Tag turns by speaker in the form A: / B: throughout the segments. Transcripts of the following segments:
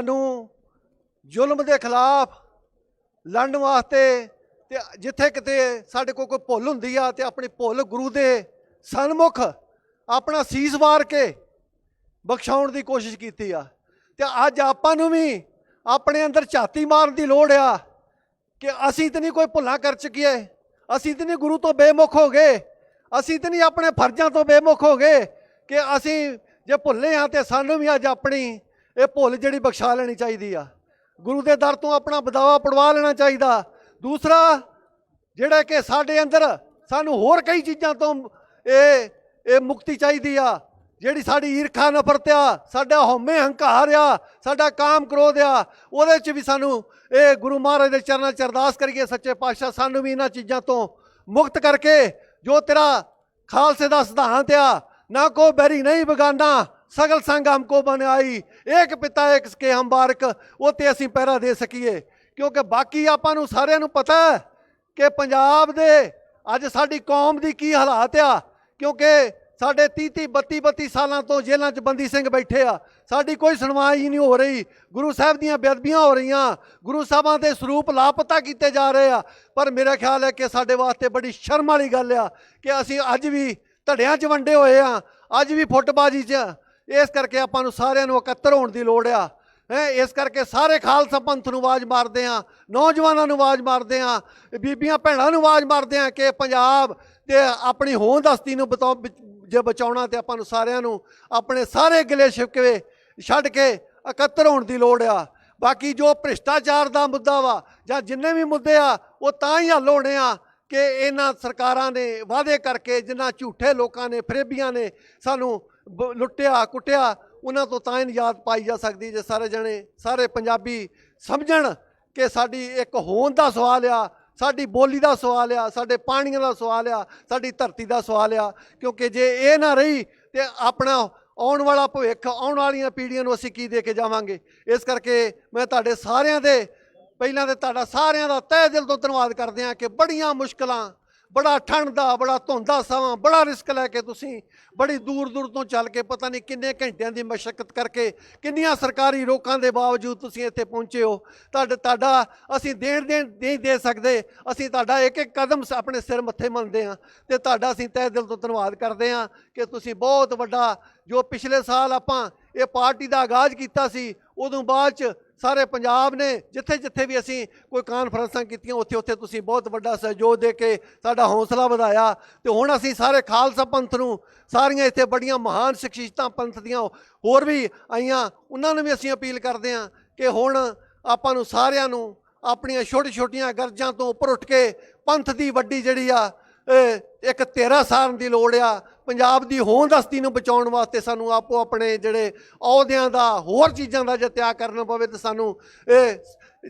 A: ਸਾਨੂੰ ਜ਼ੁਲਮ ਦੇ ਖਿਲਾਫ ਲੜਨ ਵਾਸਤੇ ਤੇ ਜਿੱਥੇ ਕਿਤੇ ਸਾਡੇ ਕੋਲ ਕੋਈ ਭੁੱਲ ਹੁੰਦੀ ਆ ਤੇ ਆਪਣੀ ਭੁੱਲ ਗੁਰੂ ਦੇ ਸਨਮੁਖ ਆਪਣਾ ਸੀਸ ਵਾਰ ਕੇ ਬਖਸ਼ਾਉਣ ਦੀ ਕੋਸ਼ਿਸ਼ ਕੀਤੀ ਆ। ਤੇ ਅੱਜ ਆਪਾਂ ਨੂੰ ਵੀ ਆਪਣੇ ਅੰਦਰ ਝਾਤੀ ਮਾਰਨ ਦੀ ਲੋੜ ਆ ਕਿ ਅਸੀਂ ਤੇ ਨਹੀਂ ਕੋਈ ਭੁੱਲਾਂ ਕਰ ਚੁੱਕੀਏ, ਅਸੀਂ ਤੇ ਨਹੀਂ ਗੁਰੂ ਤੋਂ ਬੇਮੁਖ ਹੋ ਗਏ, ਅਸੀਂ ਤੇ ਨਹੀਂ ਆਪਣੇ ਫਰਜ਼ਾਂ ਤੋਂ ਬੇਮੁਖ ਹੋ ਗਏ ਕਿ ਅਸੀਂ ਜੇ ਭੁੱਲੇ ਆ ਤੇ ਸਾਨੂੰ ਵੀ ਅੱਜ ਆਪਣੀ ਇਹ ਭੁੱਲ ਜਿਹੜੀ ਬਖਸ਼ਾ ਲੈਣੀ ਚਾਹੀਦੀ ਆ। ਗੁਰੂ ਦੇ ਦਰ ਤੋਂ ਆਪਣਾ ਬਦਾਵਾ ਪੜਵਾ ਲੈਣਾ ਚਾਹੀਦਾ। ਦੂਸਰਾ, ਜਿਹੜਾ ਕਿ ਸਾਡੇ ਅੰਦਰ ਸਾਨੂੰ ਹੋਰ ਕਈ ਚੀਜ਼ਾਂ ਤੋਂ ਇਹ ਇਹ ਮੁਕਤੀ ਚਾਹੀਦੀ ਆ। ਜਿਹੜੀ ਸਾਡੀ ਈਰਖਾ, ਨਫ਼ਰਤ ਆ, ਸਾਡਾ ਹਉਮੈ ਹੰਕਾਰ ਆ, ਸਾਡਾ ਕਾਮ ਕ੍ਰੋਧ ਆ, ਉਹਦੇ 'ਚ ਵੀ ਸਾਨੂੰ ਇਹ ਗੁਰੂ ਮਹਾਰਾਜ ਦੇ ਚਰਨਾਂ 'ਚ ਅਰਦਾਸ ਕਰੀਏ ਸੱਚੇ ਪਾਤਸ਼ਾਹ, ਸਾਨੂੰ ਵੀ ਇਹਨਾਂ ਚੀਜ਼ਾਂ ਤੋਂ ਮੁਕਤ ਕਰਕੇ ਜੋ ਤੇਰਾ ਖਾਲਸੇ ਦਾ ਸਿਧਾਂਤ ਆ, ਨਾ ਕੋ ਬੈਰੀ ਨਹੀਂ ਬਗਾਨਾ ਸਗਲ ਸੰਗ ਹਮਕੋ ਬਣਾਈ ਇੱਕ ਪਿਤਾ, ਏਕ ਕੇ ਹਮ ਬਾਰਕ ਉਹ ਤੇ ਅਸੀਂ ਪਹਿਰਾ ਦੇ ਸਕੀਏ। ਕਿਉਂਕਿ ਬਾਕੀ ਆਪਾਂ ਨੂੰ ਸਾਰਿਆਂ ਨੂੰ ਪਤਾ ਹੈ ਕਿ ਪੰਜਾਬ ਦੇ ਅੱਜ ਸਾਡੀ ਕੌਮ ਦੀ ਕੀ ਹਾਲਾਤ ਆ। ਕਿਉਂਕਿ ਸਾਡੇ 30 30 32 32 ਸਾਲਾਂ ਤੋਂ ਜੇਲ੍ਹਾਂ 'ਚ ਬੰਦੀ ਸਿੰਘ ਬੈਠੇ ਆ। ਸਾਡੀ ਕੋਈ ਸੁਣਵਾਈ ਨਹੀਂ ਹੋ ਰਹੀ। ਗੁਰੂ ਸਾਹਿਬ ਦੀਆਂ ਬੇਅਦਬੀਆਂ ਹੋ ਰਹੀਆਂ। ਗੁਰੂ ਸਾਹਿਬਾਂ ਦੇ ਸਰੂਪ ਲਾਪਤਾ ਕੀਤੇ ਜਾ ਰਹੇ ਆ। ਪਰ ਮੇਰਾ ਖਿਆਲ ਹੈ ਕਿ ਸਾਡੇ ਵਾਸਤੇ ਬੜੀ ਸ਼ਰਮ ਵਾਲੀ ਗੱਲ ਆ ਕਿ ਅਸੀਂ ਅੱਜ ਵੀ ਧੜਿਆਂ 'ਚ ਵੰਡੇ ਹੋਏ ਆ। ਅੱਜ ਵੀ ਫੁੱਟਬਾਜੀ 'ਚ ਇਸ ਕਰਕੇ ਆਪਾਂ ਨੂੰ ਸਾਰਿਆਂ ਨੂੰ ਇਕੱਤਰ ਹੋਣ ਦੀ ਲੋੜ ਆ। ਹੈ, ਇਸ ਕਰਕੇ ਸਾਰੇ ਖਾਲਸਾ ਪੰਥ ਨੂੰ ਆਵਾਜ਼ ਮਾਰਦੇ ਆ, ਨੌਜਵਾਨਾਂ ਨੂੰ ਆਵਾਜ਼ ਮਾਰਦੇ ਆ, ਬੀਬੀਆਂ ਭੈਣਾਂ ਨੂੰ ਆਵਾਜ਼ ਮਾਰਦੇ ਆ ਕਿ ਪੰਜਾਬ ਤੇ ਆਪਣੀ ਹੋਂਦ ਹਸਤੀ ਨੂੰ ਬਤਾਓ ਜੇ ਬਚਾਉਣਾ ਤੇ ਆਪਾਂ ਨੂੰ ਸਾਰਿਆਂ ਨੂੰ ਆਪਣੇ ਸਾਰੇ ਗਿਲੇ ਸ਼ਿਕਵੇ ਛੱਡ ਕੇ ਇਕੱਤਰ ਹੋਣ ਦੀ ਲੋੜ ਆ। ਬਾਕੀ ਜੋ ਭ੍ਰਿਸ਼ਟਾਚਾਰ ਦਾ ਮੁੱਦਾ ਵਾ ਜਾਂ ਜਿੰਨੇ ਵੀ ਮੁੱਦੇ ਆ, ਉਹ ਤਾਂ ਹੀ ਹੱਲ ਹੋਣੇ ਆ ਕਿ ਇਹਨਾਂ ਸਰਕਾਰਾਂ ਨੇ ਵਾਅਦੇ ਕਰਕੇ ਜਿਨ੍ਹਾਂ ਝੂਠੇ ਲੋਕਾਂ ਨੇ, ਫਰੇਬੀਆਂ ਨੇ ਸਾਨੂੰ ਲੁੱਟਿਆ, ਕੁੱਟਿਆ, ਉਹਨਾਂ ਤੋਂ ਤਾਂ ਹੀ ਨਿਜਾਤ ਪਾਈ ਜਾ ਸਕਦੀ ਜੇ ਸਾਰੇ ਜਣੇ, ਸਾਰੇ ਪੰਜਾਬੀ ਸਮਝਣ ਕਿ ਸਾਡੀ ਇੱਕ ਹੋਣ ਦਾ ਸਵਾਲ ਆ, ਸਾਡੀ ਬੋਲੀ ਦਾ ਸਵਾਲ ਆ, ਸਾਡੇ ਪਾਣੀਆਂ ਦਾ ਸਵਾਲ ਆ, ਸਾਡੀ ਧਰਤੀ ਦਾ ਸਵਾਲ ਆ। ਕਿਉਂਕਿ ਜੇ ਇਹ ਨਾ ਰਹੀ ਤੇ ਆਪਣਾ ਆਉਣ ਵਾਲਾ ਭਵਿੱਖ, ਆਉਣ ਵਾਲੀਆਂ ਪੀੜ੍ਹੀਆਂ ਨੂੰ ਅਸੀਂ ਕੀ ਦੇ ਕੇ ਜਾਵਾਂਗੇ? ਇਸ ਕਰਕੇ ਮੈਂ ਤੁਹਾਡੇ ਸਾਰਿਆਂ ਦੇ, ਪਹਿਲਾਂ ਤੇ ਤੁਹਾਡਾ ਸਾਰਿਆਂ ਦਾ ਤਹਿ ਦਿਲ ਤੋਂ ਧੰਨਵਾਦ ਕਰਦੇ ਹਾਂ ਕਿ ਬੜੀਆਂ ਮੁਸ਼ਕਲਾਂ ਬੜਾ ਠੰਡ ਦਾ ਬੜਾ ਧੁੰਦਾ ਸਮਾਂ, ਬੜਾ ਰਿਸਕ ਲੈ ਕੇ ਤੁਸੀਂ ਬੜੀ ਦੂਰ ਦੂਰ ਤੋਂ ਚੱਲ ਕੇ ਪਤਾ ਨਹੀਂ ਕਿੰਨੇ ਘੰਟਿਆਂ ਦੀ ਮਸ਼ੱਕਤ ਕਰਕੇ ਕਿੰਨੀਆਂ ਸਰਕਾਰੀ ਰੋਕਾਂ ਦੇ ਬਾਵਜੂਦ ਤੁਸੀਂ ਇੱਥੇ ਪਹੁੰਚੇ ਹੋ। ਤੁਹਾਡਾ ਤੁਹਾਡਾ ਅਸੀਂ ਦੇਣ ਦੇਣ ਨਹੀਂ ਦੇ ਸਕਦੇ, ਅਸੀਂ ਤੁਹਾਡਾ ਇੱਕ ਇੱਕ ਕਦਮ ਆਪਣੇ ਸਿਰ ਮੱਥੇ ਮੰਨਦੇ ਹਾਂ ਤੇ ਤੁਹਾਡਾ ਅਸੀਂ ਤਹਿ ਦਿਲ ਤੋਂ ਧੰਨਵਾਦ ਕਰਦੇ ਹਾਂ ਕਿ ਤੁਸੀਂ ਬਹੁਤ ਵੱਡਾ ਜੋ ਪਿਛਲੇ ਸਾਲ ਆਪਾਂ ਇਹ ਪਾਰਟੀ ਦਾ ਆਗਾਜ਼ ਕੀਤਾ ਸੀ, ਉਦੋਂ ਬਾਅਦ ਚ ਸਾਰੇ ਪੰਜਾਬ ਨੇ, ਜਿੱਥੇ ਜਿੱਥੇ ਵੀ ਅਸੀਂ ਕੋਈ ਕਾਨਫਰੰਸਾਂ ਕੀਤੀਆਂ, ਉੱਥੇ ਉੱਥੇ ਤੁਸੀਂ ਬਹੁਤ ਵੱਡਾ ਸਹਿਯੋਗ ਦੇ ਕੇ ਸਾਡਾ ਹੌਸਲਾ ਵਧਾਇਆ। ਤੇ ਹੁਣ ਅਸੀਂ ਸਾਰੇ ਖਾਲਸਾ ਪੰਥ ਨੂੰ, ਸਾਰੀਆਂ ਇੱਥੇ ਬੜੀਆਂ ਮਹਾਨ ਸ਼ਖਸੀਅਤਾਂ ਪੰਥ ਦੀਆਂ ਹੋਰ ਵੀ ਆਈਆਂ, ਉਹਨਾਂ ਨੂੰ ਵੀ ਅਸੀਂ ਅਪੀਲ ਕਰਦੇ ਹਾਂ ਕਿ ਹੁਣ ਆਪਾਂ ਨੂੰ ਸਾਰਿਆਂ ਨੂੰ ਆਪਣੀਆਂ ਛੋਟੀ ਛੋਟੀਆਂ ਗਰਜਾਂ ਤੋਂ ਉੱਪਰ ਉੱਠ ਕੇ ਪੰਥ ਦੀ ਵੱਡੀ ਜਿਹੜੀ ਆ ਇੱਕ ਤੇਰਾ ਸਾਰਨ ਦੀ ਲੋੜ ਆ। ਪੰਜਾਬ ਦੀ ਹੋਂਦ ਹਸਤੀ ਨੂੰ ਬਚਾਉਣ ਵਾਸਤੇ ਸਾਨੂੰ ਆਪੋ ਆਪਣੇ ਜਿਹੜੇ ਅਹੁਦਿਆਂ ਦਾ, ਹੋਰ ਚੀਜ਼ਾਂ ਦਾ ਜੇ ਤਿਆਗ ਕਰਨਾ ਪਵੇ ਤਾਂ ਸਾਨੂੰ ਇਹ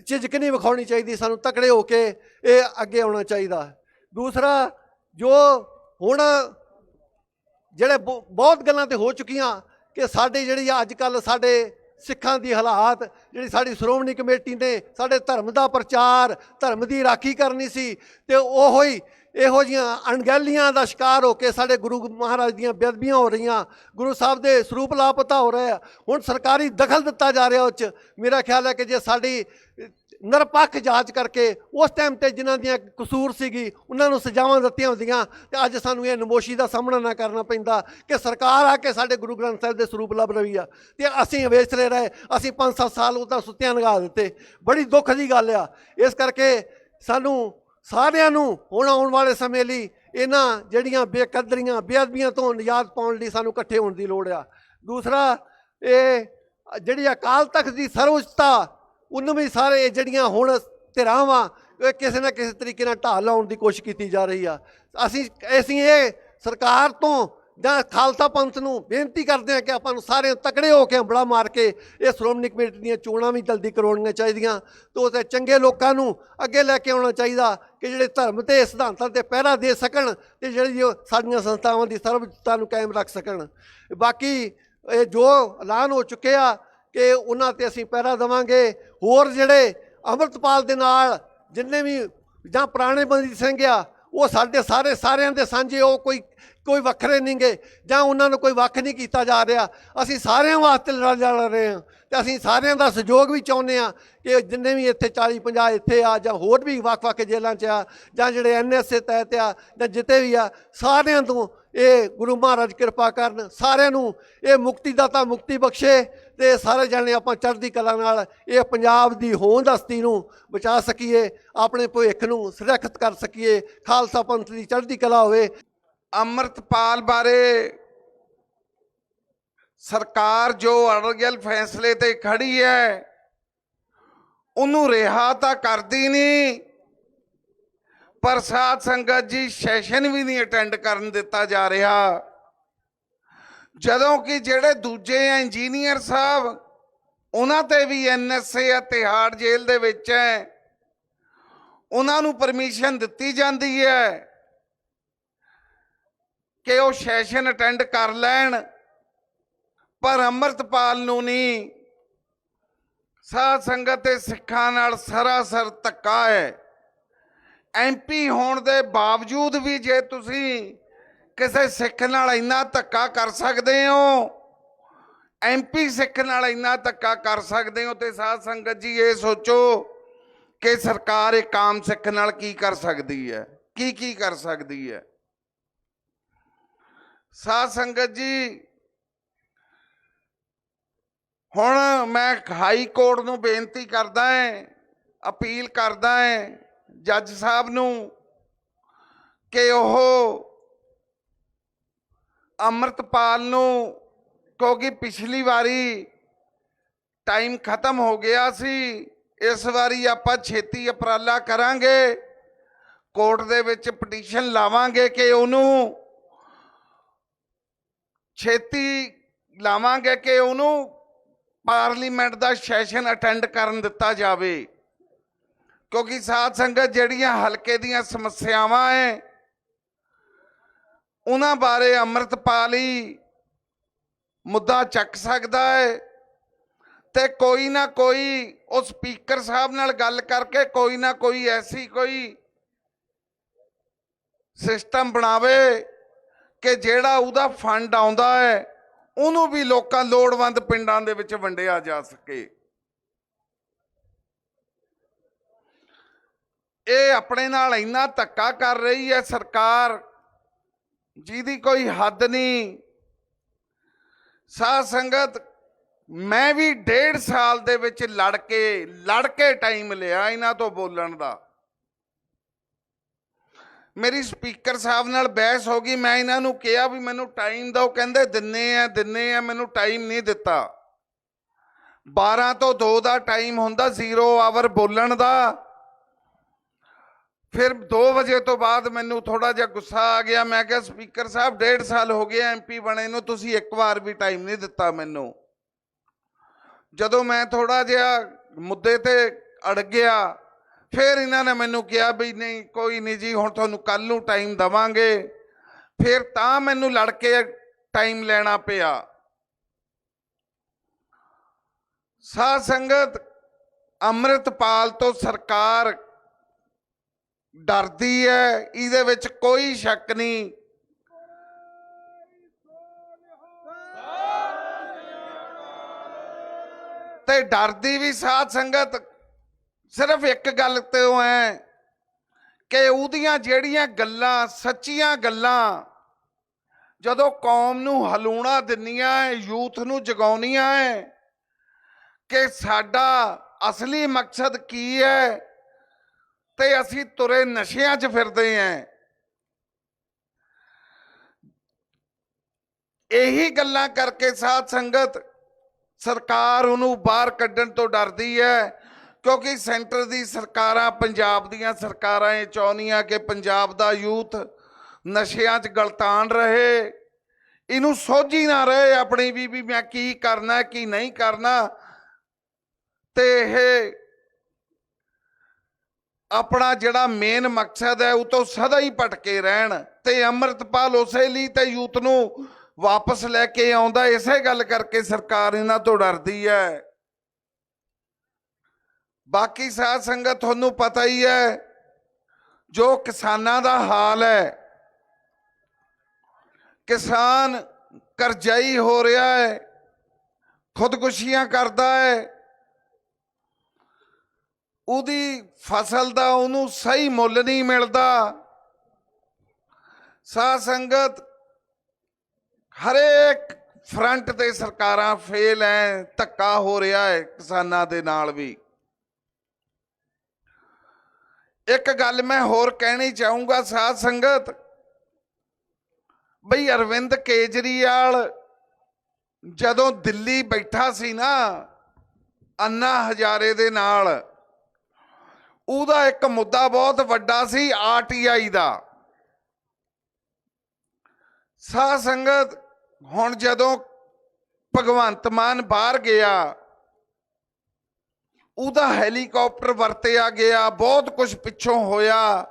A: ਝਿਜਕ ਨਹੀਂ ਵਿਖਾਉਣੀ ਚਾਹੀਦੀ, ਸਾਨੂੰ ਤਕੜੇ ਹੋ ਕੇ ਇਹ ਅੱਗੇ ਆਉਣਾ ਚਾਹੀਦਾ। ਦੂਸਰਾ, ਜੋ ਹੁਣ ਜਿਹੜੇ ਬਹੁ- ਬਹੁਤ ਗੱਲਾਂ ਤੇ ਹੋ ਚੁੱਕੀਆਂ ਕਿ ਸਾਡੇ ਜਿਹੜੀ ਅੱਜ ਕੱਲ ਸਾਡੇ ਸਿੱਖਾਂ ਦੀ ਹਾਲਾਤ, ਜਿਹੜੀ ਸਾਡੀ ਸ਼੍ਰੋਮਣੀ ਕਮੇਟੀ ਨੇ ਸਾਡੇ ਧਰਮ ਦਾ ਪ੍ਰਚਾਰ, ਧਰਮ ਦੀ ਰਾਖੀ ਕਰਨੀ ਸੀ ਤੇ ਉਹ ਹੀ ਇਹੋ ਜੀਆਂ ਅਣਗਹਿਲੀਆਂ ਦਾ ਸ਼ਿਕਾਰ ਹੋ ਕੇ ਸਾਡੇ ਗੁਰੂ ਮਹਾਰਾਜ ਦੀਆਂ ਬੇਅਦਬੀਆਂ ਹੋ ਰਹੀਆਂ, ਗੁਰੂ ਸਾਹਿਬ ਦੇ ਸਰੂਪ ਲਾਪਤਾ ਹੋ ਰਹੇ ਆ, ਹੁਣ ਸਰਕਾਰੀ ਦਖਲ ਦਿੱਤਾ ਜਾ ਰਿਹਾ ਉਹ 'ਚ। ਮੇਰਾ ਖਿਆਲ ਹੈ ਕਿ ਜੇ ਸਾਡੀ ਨਿਰਪੱਖ ਜਾਂਚ ਕਰਕੇ ਉਸ ਟਾਈਮ ਤੇ ਜਿਨ੍ਹਾਂ ਦੀਆਂ ਕਸੂਰ ਸੀਗੀ, ਉਹਨਾਂ ਨੂੰ ਸਜ਼ਾਵਾਂ ਦਿੱਤੀਆਂ ਹੁੰਦੀਆਂ, ਤੇ ਅੱਜ ਸਾਨੂੰ ਇਹ ਨਮੋਸ਼ੀ ਦਾ ਸਾਹਮਣਾ ਨਾ ਕਰਨਾ ਪੈਂਦਾ ਕਿ ਸਰਕਾਰ ਆ ਕੇ ਸਾਡੇ ਗੁਰੂ ਗ੍ਰੰਥ ਸਾਹਿਬ ਦੇ ਸਰੂਪ ਲੱਭ ਰਹੀ ਆ। ਤੇ ਅਸੀਂ ਵੇਚਦੇ ਰਹੇ, ਅਸੀਂ 5-7 ਸਾਲ ਉਹਦਾ ਸੁੱਤਿਆਂ ਲਗਾ ਦਿੱਤੇ। ਬੜੀ ਦੁੱਖ ਦੀ ਗੱਲ ਆ। ਇਸ ਕਰਕੇ ਸਾਨੂੰ ਸਾਰਿਆਂ ਨੂੰ ਹੁਣ ਆਉਣ ਵਾਲੇ ਸਮੇਂ ਲਈ ਇਹਨਾਂ ਜਿਹੜੀਆਂ ਬੇਕਦਰੀਆਂ, ਬੇਅਦਬੀਆਂ ਤੋਂ ਨਿਜਾਤ ਪਾਉਣ ਲਈ ਸਾਨੂੰ ਇਕੱਠੇ ਹੋਣ ਦੀ ਲੋੜ ਆ। ਦੂਸਰਾ, ਇਹ ਜਿਹੜੀ ਅਕਾਲ ਤਖਤ ਦੀ ਸਰਵਉੱਚਤਾ ਉਹਨੂੰ ਵੀ ਸਾਰੇ ਜਿਹੜੀਆਂ ਹੁਣ ਧਿਰਾਂ ਵਾਂ ਇਹ ਕਿਸੇ ਨਾ ਕਿਸੇ ਤਰੀਕੇ ਨਾਲ ਢਾਲ ਲਾਉਣ ਦੀ ਕੋਸ਼ਿਸ਼ ਕੀਤੀ ਜਾ ਰਹੀ ਆ। ਅਸੀਂ ਅਸੀਂ ਇਹ ਸਰਕਾਰ ਤੋਂ ਜਾਂ ਖਾਲਸਾ ਪੰਥ ਨੂੰ ਬੇਨਤੀ ਕਰਦੇ ਹਾਂ ਕਿ ਆਪਾਂ ਨੂੰ ਸਾਰਿਆਂ ਤਕੜੇ ਹੋ ਕੇ ਹੰਬੜਾ ਮਾਰ ਕੇ ਇਹ ਸ਼੍ਰੋਮਣੀ ਕਮੇਟੀ ਦੀਆਂ ਚੋਣਾਂ ਵੀ ਜਲਦੀ ਕਰਵਾਉਣੀਆਂ ਚਾਹੀਦੀਆਂ। ਤੇ ਉਹ ਤੇ ਚੰਗੇ ਲੋਕਾਂ ਨੂੰ ਅੱਗੇ ਲੈ ਕੇ ਆਉਣਾ ਚਾਹੀਦਾ ਕਿ ਜਿਹੜੇ ਧਰਮ ਤੇ ਸਿਧਾਂਤਾਂ ਤੇ ਪਹਿਰਾ ਦੇ ਸਕਣ ਤੇ ਜਿਹੜੀ ਉਹ ਸਾਡੀਆਂ ਸੰਸਥਾਵਾਂ ਦੀ ਸਰਵਉੱਚਤਾ ਨੂੰ ਕਾਇਮ ਰੱਖ ਸਕਣ। ਬਾਕੀ ਇਹ ਜੋ ਐਲਾਨ ਹੋ ਚੁੱਕੇ ਆ ਕਿ ਉਹਨਾਂ ਤੇ ਅਸੀਂ ਪਹਿਰਾ ਦੇਵਾਂਗੇ। ਹੋਰ ਜਿਹੜੇ ਅੰਮ੍ਰਿਤਪਾਲ ਦੇ ਨਾਲ ਜਿੰਨੇ ਵੀ ਜਾਂ ਪੁਰਾਣੇ ਬੰਦੀ ਸਿੰਘ ਆ, ਉਹ ਸਾਡੇ ਸਾਰੇ ਸਾਰਿਆਂ ਦੇ ਸਾਂਝੇ, ਉਹ ਕੋਈ ਕੋਈ ਵੱਖਰੇ ਨਹੀਂ ਨਹੀਂਗੇ ਜਾਂ ਉਹਨਾਂ ਨੂੰ ਕੋਈ ਵੱਖ ਨਹੀਂ ਕੀਤਾ ਜਾ ਰਿਹਾ। ਅਸੀਂ ਸਾਰਿਆਂ ਵਾਸਤੇ ਲੜ ਲੜ ਰਹੇ ਹਾਂ ਤੇ ਅਸੀਂ ਸਾਰਿਆਂ ਦਾ ਸਹਿਯੋਗ ਵੀ ਚਾਹੁੰਦੇ ਆ ਕਿ ਜਿੰਨੇ ਵੀ ਇੱਥੇ 40 50 ਇੱਥੇ ਆ ਜਾਂ ਹੋਰ ਵੀ ਵੱਖ-ਵੱਖ ਜੇਲ੍ਹਾਂ 'ਚ ਆ ਜਾਂ ਜਿਹੜੇ ਐਨਐਸਏ ਤਹਿਤ ਆ ਜਾਂ ਜਿੱਤੇ ਵੀ ਆ, ਸਾਰਿਆਂ ਤੋਂ ਇਹ ਗੁਰੂ ਮਹਾਰਾਜ ਕਿਰਪਾ ਕਰਨ, ਸਾਰਿਆਂ ਨੂੰ ਇਹ ਮੁਕਤੀ ਦਾਤਾ ਮੁਕਤੀ ਬਖਸ਼ੇ ਤੇ ਸਾਰੇ ਜਣੇ ਆਪਾਂ ਚੜ੍ਹਦੀ ਕਲਾ ਨਾਲ ਇਹ ਪੰਜਾਬ ਦੀ ਹੋਂਦ ਹਸਤੀ ਨੂੰ ਬਚਾ ਸਕੀਏ, ਆਪਣੇ ਭਵਿੱਖ ਨੂੰ ਸੁਰੱਖਿਅਤ ਕਰ ਸਕੀਏ, ਖਾਲਸਾ ਪੰਥ ਦੀ ਚੜ੍ਹਦੀ ਕਲਾ ਹੋਵੇ।
B: ਅੰਮ੍ਰਿਤਪਾਲ ਬਾਰੇ ਸਰਕਾਰ ਜੋ ਅੜਗਲ ਫੈਸਲੇ ਤੇ ਖੜੀ ਹੈ, ਉਹਨੂੰ ਰਿਹਾ ਤਾਂ ਕਰਦੀ ਨਹੀਂ। ਪਰ ਸਾਧ ਸੰਗਤ ਜੀ ਸੈਸ਼ਨ ਵੀ ਨਹੀਂ ਅਟੈਂਡ ਕਰਨ ਦਿੱਤਾ ਜਾ ਰਿਹਾ। ਜਦੋਂ ਕਿ ਜਿਹੜੇ ਦੂਜੇ ਆ ਇੰਜੀਨੀਅਰ ਸਾਹਿਬ, ਉਹਨਾਂ ਤੇ ਵੀ ਐਨਐਸਏ ਆ ਤਿਹਾੜ ਜੇਲ੍ਹ ਦੇ ਵਿੱਚ ਹੈ। ਉਹਨਾਂ ਨੂੰ ਪਰਮਿਸ਼ਨ ਦਿੱਤੀ ਜਾਂਦੀ ਹੈ। ਕਿ ਉਹ ਸੈਸ਼ਨ ਅਟੈਂਡ ਕਰ ਲੈਣ, ਪਰ ਅੰਮ੍ਰਿਤਪਾਲ ਨੂੰ ਨਹੀਂ ਸਾਧ ਸੰਗਤ ਤੇ ਸਿੱਖਾਂ ਨਾਲ ਸਰਾਸਰ ਧੱਕਾ ਹੈ। ਐਮਪੀ ਹੋਣ ਦੇ ਬਾਵਜੂਦ ਵੀ ਜੇ ਤੁਸੀਂ ਕਿਸੇ ਸਿੱਖ ਨਾਲ ਇੰਨਾ ਧੱਕਾ ਕਰ ਸਕਦੇ ਹੋ ਐਮਪੀ ਸਿੱਖ ਨਾਲ ਇੰਨਾ ਧੱਕਾ ਕਰ ਸਕਦੇ ਹੋ, ਤੇ ਸਾਧ ਸੰਗਤ ਜੀ ਇਹ ਸੋਚੋ ਕਿ ਸਰਕਾਰ ਇੱਕ ਆਮ ਸਿੱਖ ਨਾਲ ਕੀ ਕਰ ਸਕਦੀ ਹੈ, ਕੀ ਕੀ ਕਰ ਸਕਦੀ ਹੈ। ਸਾਧ ਸੰਗਤ ਜੀ, ਹੁਣ ਮੈਂ ਹਾਈ ਕੋਰਟ ਨੂੰ ਬੇਨਤੀ ਕਰਦਾ ਹਾਂ ਅਪੀਲ ਕਰਦਾ ਹਾਂ ਜੱਜ ਸਾਹਿਬ ਨੂੰ ਕਿ ਉਹ ਅੰਮ੍ਰਿਤਪਾਲ ਨੂੰ, ਕਿਉਂਕਿ ਪਿਛਲੀ ਵਾਰੀ ਟਾਈਮ ਖਤਮ ਹੋ ਗਿਆ ਸੀ, ਇਸ ਵਾਰੀ ਆਪਾਂ ਛੇਤੀ ਅਪਰਾਲਾ ਕਰਾਂਗੇ, ਕੋਰਟ ਦੇ ਵਿੱਚ ਪਟੀਸ਼ਨ ਲਾਵਾਂਗੇ ਕਿ ਉਹਨੂੰ ਛੇਤੀ ਲਾਵਾਂਗੇ ਕਿ ਉਹਨੂੰ ਪਾਰਲੀਮੈਂਟ ਦਾ ਸੈਸ਼ਨ ਅਟੈਂਡ ਕਰਨ ਦਿੱਤਾ ਜਾਵੇ। ਕਿਉਂਕਿ ਸਾਧ ਸੰਗਤ ਜਿਹੜੀਆਂ ਹਲਕੇ ਦੀਆਂ ਸਮੱਸਿਆਵਾਂ ਐ, ਉਹਨਾਂ ਬਾਰੇ ਅੰਮ੍ਰਿਤਪਾਲ ਹੀ ਮੁੱਦਾ ਚੱਕ ਸਕਦਾ ਹੈ ਤੇ ਕੋਈ ਨਾ ਕੋਈ ਉਹ ਸਪੀਕਰ ਸਾਹਿਬ ਨਾਲ ਗੱਲ ਕਰਕੇ ਕੋਈ ਨਾ ਕੋਈ ਐਸੀ ਕੋਈ ਸਿਸਟਮ ਬਣਾਵੇ ਕਿ ਜਿਹੜਾ ਉਹਦਾ ਫੰਡ ਆਉਂਦਾ ਹੈ, ਉਹਨੂੰ ਵੀ ਲੋਕਾਂ ਲੋੜਵੰਦ ਪਿੰਡਾਂ ਦੇ ਵਿੱਚ ਵੰਡਿਆ ਜਾ ਸਕੇ। ਇਹ ਆਪਣੇ ਨਾਲ ਇੰਨਾ ਧੱਕਾ ਕਰ ਰਹੀ ਹੈ ਸਰਕਾਰ, ਜਿਹਦੀ ਕੋਈ ਹੱਦ ਨਹੀਂ। ਸਾਧ ਸੰਗਤ, ਮੈਂ ਵੀ ਡੇਢ ਸਾਲ ਦੇ ਵਿੱਚ ਲੜ ਕੇ ਲੜ ਕੇ ਟਾਈਮ ਲਿਆ ਇਹਨਾਂ ਤੋਂ ਬੋਲਣ ਦਾ। ਮੇਰੀ ਸਪੀਕਰ ਸਾਹਿਬ ਨਾਲ ਬਹਿਸ ਹੋ ਗਈ, ਮੈਂ ਇਹਨਾਂ ਨੂੰ ਕਿਹਾ ਵੀ ਮੈਨੂੰ ਟਾਈਮ ਦਿਓ, ਕਹਿੰਦੇ ਦਿੰਨੇ ਆ ਦਿੰਨੇ ਆ, ਮੈਨੂੰ ਟਾਈਮ ਨਹੀਂ ਦਿੱਤਾ। 12 ਤੋਂ 2 ਦਾ ਟਾਈਮ ਹੁੰਦਾ 0 ਆਵਰ ਬੋਲਣ ਦਾ। ਫਿਰ 2 ਵਜੇ ਤੋਂ ਬਾਅਦ ਮੈਨੂੰ ਥੋੜਾ ਜਿਹਾ ਗੁੱਸਾ ਆ ਗਿਆ, ਮੈਂ ਕਿਹਾ, ਸਪੀਕਰ ਸਾਹਿਬ, ਡੇਢ ਸਾਲ ਹੋ ਗਏ ਐਮਪੀ ਬਣੇ ਨੂੰ, ਤੁਸੀਂ ਇੱਕ ਵਾਰ ਵੀ ਟਾਈਮ ਨਹੀਂ ਦਿੱਤਾ ਮੈਨੂੰ। ਜਦੋਂ ਮੈਂ ਥੋੜਾ ਜਿਹਾ ਮੁੱਦੇ ਤੇ ਅੜ ਗਿਆ ਫਿਰ ਇਹਨਾਂ ਨੇ ਮੈਨੂੰ ਕਿਹਾ ਵੀ ਨਹੀਂ, ਕੋਈ ਨਹੀਂ ਜੀ, ਹੁਣ ਤੁਹਾਨੂੰ ਕੱਲ ਨੂੰ ਟਾਈਮ ਦਵਾਂਗੇ। ਫਿਰ ਤਾਂ ਮੈਨੂੰ ਲੜ ਕੇ ਟਾਈਮ ਲੈਣਾ ਪਿਆ। ਸਾਧ ਸੰਗਤ, ਅੰਮ੍ਰਿਤਪਾਲ ਤੋਂ ਸਰਕਾਰ ਡਰਦੀ ਹੈ, ਇਹਦੇ ਵਿੱਚ ਕੋਈ ਸ਼ੱਕ ਨਹੀਂ। ਤੇ ਡਰਦੀ ਵੀ ਸਾਧ ਸੰਗਤ ਸਿਰਫ ਇੱਕ ਗੱਲ ਤੋਂ ਹੈ ਕਿ ਉਹਦੀਆਂ ਜਿਹੜੀਆਂ ਗੱਲਾਂ, ਸੱਚੀਆਂ ਗੱਲਾਂ ਜਦੋਂ ਕੌਮ ਨੂੰ ਹਲੂਣਾ ਦਿੰਨੀਆਂ ਹੈ ਯੂਥ ਨੂੰ ਜਗਾਉਣੀਆਂ ਹੈ ਕਿ ਸਾਡਾ ਅਸਲੀ ਮਕਸਦ ਕੀ ਹੈ ਤੇ ਅਸੀਂ ਤੁਰੇ ਨਸ਼ਿਆਂ 'ਚ ਫਿਰਦੇ ਆਂ ਇਹੀ ਗੱਲਾਂ ਕਰਕੇ ਸਾਧ ਸੰਗਤ ਸਰਕਾਰ ਉਹਨੂੰ ਬਾਹਰ ਕੱਢਣ ਤੋਂ ਡਰਦੀ ਹੈ ਕਿਉਂਕਿ ਸੈਂਟਰ ਦੀ ਸਰਕਾਰਾਂ, ਪੰਜਾਬ ਦੀਆਂ ਸਰਕਾਰਾਂ ਇਹ ਚਾਹੁੰਦੀਆਂ ਕਿ ਪੰਜਾਬ ਦਾ ਯੂਥ ਨਸ਼ਿਆਂ 'ਚ ਗਲਤਾਨ ਰਹੇ। ਇਹਨੂੰ ਸੋਝੀ ਨਾ ਰਹੇ ਆਪਣੀ ਵੀ ਵੀ ਮੈਂ ਕੀ ਕਰਨਾ, ਕੀ ਨਹੀਂ ਕਰਨਾ। ਤੇ ਇਹ ਆਪਣਾ ਜਿਹੜਾ ਮੇਨ ਮਕਸਦ ਹੈ, ਉਹ ਤੋਂ ਸਦਾ ਹੀ ਭਟਕੇ ਰਹਿਣ। ਤੇ ਅੰਮ੍ਰਿਤਪਾਲ ਉਸੇ ਲਈ ਤੇ ਯੂਥ ਨੂੰ ਵਾਪਸ ਲੈ ਕੇ ਆਉਂਦਾ, ਇਸੇ ਗੱਲ ਕਰਕੇ ਸਰਕਾਰ ਇਹਨਾਂ ਤੋਂ ਡਰਦੀ ਹੈ। ਬਾਕੀ ਸਾਧ ਸੰਗਤ ਤੁਹਾਨੂੰ ਪਤਾ ਹੀ ਹੈ, ਜੋ ਕਿਸਾਨਾਂ ਦਾ ਹਾਲ ਹੈ, ਕਿਸਾਨ ਕਰਜ਼ਾਈ ਹੋ ਰਿਹਾ ਹੈ, ਖੁਦਕੁਸ਼ੀਆਂ ਕਰਦਾ ਹੈ, ਉਹਦੀ ਫਸਲ ਦਾ ਉਹਨੂੰ ਸਹੀ ਮੁੱਲ ਨਹੀਂ ਮਿਲਦਾ। ਸਾਧ ਸੰਗਤ, ਹਰੇਕ ਫਰੰਟ ਤੇ ਸਰਕਾਰਾਂ ਫੇਲ ਐ, ਧੱਕਾ ਹੋ ਰਿਹਾ ਹੈ ਕਿਸਾਨਾਂ ਦੇ ਨਾਲ ਵੀ। ਇੱਕ ਗੱਲ ਮੈਂ ਹੋਰ ਕਹਿਣੀ ਚਾਹੂੰਗਾ ਸਾਧ ਸੰਗਤ। ਬਈ ਅਰਵਿੰਦ ਕੇਜਰੀਵਾਲ ਜਦੋਂ ਦਿੱਲੀ ਬੈਠਾ ਸੀ ਨਾ, ਅੰਨਾ ਹਜ਼ਾਰੇ ਦੇ ਨਾਲ, ਉਹਦਾ ਇੱਕ ਮੁੱਦਾ ਬਹੁਤ ਵੱਡਾ ਸੀ ਆਰਟੀਆਈ ਦਾ। ਸਾਧ ਸੰਗਤ, ਹੁਣ ਜਦੋਂ ਭਗਵੰਤ ਮਾਨ ਬਾਹਰ ਗਿਆ ਉਹਦਾ ਹੈਲੀਕਾਪਟਰ ਵਰਤਿਆ ਗਿਆ, ਬਹੁਤ ਕੁਝ ਪਿੱਛੋਂ ਹੋਇਆ।